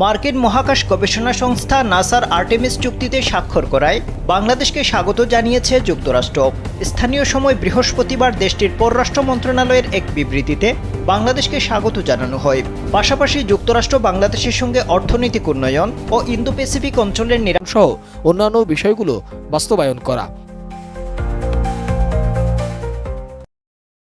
মার্কিন মহাকাশ গবেষণা সংস্থা নাসার আর্টেমিস চুক্তিতে স্বাক্ষর করায় বাংলাদেশকে স্বাগত জানিয়েছে যুক্তরাষ্ট্র। স্থানীয় সময় বৃহস্পতিবার দেশটির পররাষ্ট্র মন্ত্রণালয়ের এক বিবৃতিতে বাংলাদেশকে স্বাগত জানানো হয়। পাশাপাশি যুক্তরাষ্ট্র বাংলাদেশের সঙ্গে অর্থনৈতিক উন্নয়ন ও ইন্দো প্যাসিফিক অঞ্চলের নিরাপত্তা সহ অন্যান্য বিষয়গুলো বাস্তবায়ন করা।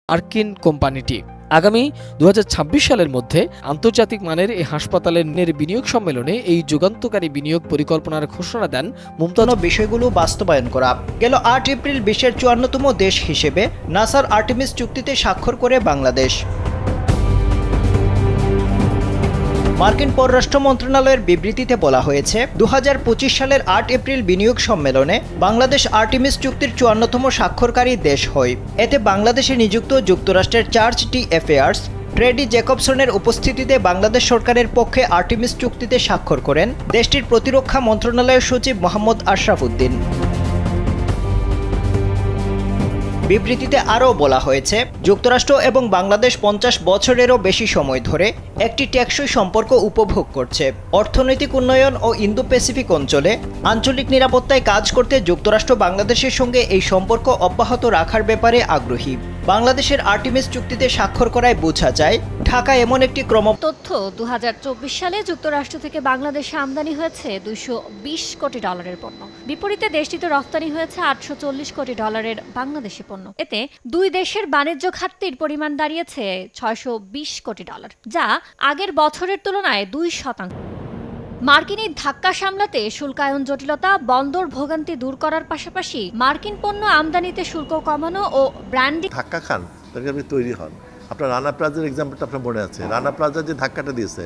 আর্কিন কোম্পানিটি আগামী দু হাজার ছাব্বিশ সালের মধ্যে আন্তর্জাতিক মানের এই হাসপাতালের বিনিয়োগ সম্মেলনে এই যুগান্তকারী বিনিয়োগ পরিকল্পনার ঘোষণা দেন মুমতাজ বিষয়গুলো বাস্তবায়ন করা। গেল আট এপ্রিল বিশ্বের চুয়ান্নতম দেশ হিসেবে নাসার আর্টিমিস চুক্তিতে স্বাক্ষর করে বাংলাদেশ। মার্কিন পররাষ্ট্র মন্ত্রণালয়ের বিবৃতিতে বলা হয়েছে দু হাজার পঁচিশ সালের আট এপ্রিল বিনিয়োগ সম্মেলনে বাংলাদেশ আর্টিমিস চুক্তির চুয়ান্নতম স্বাক্ষরকারী দেশ হয় এতে বাংলাদেশে নিযুক্ত যুক্তরাষ্ট্রের চার্চ টি অ্যাফেয়ার্স, ট্রেডি জ্যাকবসনের উপস্থিতিতে বাংলাদেশ সরকারের পক্ষে আর্টিমিস চুক্তিতে স্বাক্ষর করেন। দেশটির প্রতিরক্ষা মন্ত্রণালয়ের সচিব মোহাম্মদ আশরাফ উদ্দিন। বিবৃতিতে আরও বলা হয়েছে, যুক্তরাষ্ট্র এবং বাংলাদেশ পঞ্চাশ বছরেরও বেশি সময় ধরে একটি টেকসই সম্পর্ক উপভোগ করছে। অর্থনৈতিক উন্নয়ন ও ইন্দো প্যাসিফিক অঞ্চলে আঞ্চলিক নিরাপত্তায় কাজ করতে যুক্তরাষ্ট্র বাংলাদেশের সঙ্গে এই সম্পর্ক অব্যাহত রাখার ব্যাপারে আগ্রহী। বাংলাদেশের আর্টিমিস চুক্তিতে স্বাক্ষর করায় বোঝা যায়, ঢাকা এমন একটি ক্রম তথ্য দুই হাজার চব্বিশ সালে যুক্তরাষ্ট্র থেকে বাংলাদেশে আমদানি হয়েছে দুইশো বিশ কোটি ডলারের পণ্য। বিপরীতে দেশটিতে রপ্তানি হয়েছে আটশো চল্লিশ কোটি ডলারের বাংলাদেশি পণ্য। এতে দুই দেশের বাণিজ্য ঘাটতির পরিমাণ দাঁড়িয়েছে ছয়শো বিশ কোটি ডলার, যা আগের বছরের তুলনায় দুই শতাংশ। মার্কিন এই ধাক্কা সামলাতে শুল্কায়ন জটিলতা বন্দর ভোগান্তি দূর করার পাশাপাশি মার্কিন পণ্য আমদানিতে শুল্ক কমানো ও ব্র্যান্ডিং ধাক্কা খান তাহলে আপনি তৈরি হন। আপনার রানা প্লাজার এক্সাম্পলটা আপনার মনে আছে। রানা প্লাজা যে ধাক্কাটা দিয়েছে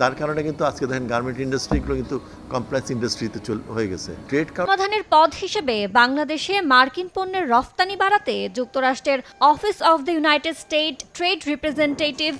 তার কারণে কিন্তু আজকে দেখেন গার্মেন্ট ইন্ডাস্ট্রিগুলো কিন্তু কমপ্লেক্স ইন্ডাস্ট্রিতে চল হয়ে গেছে। ট্রেড সমাধানের পথ হিসেবে বাংলাদেশে মার্কিন পণ্যের রফতানি বাড়াতে যুক্তরাষ্ট্রের Office of the United State Trade Representative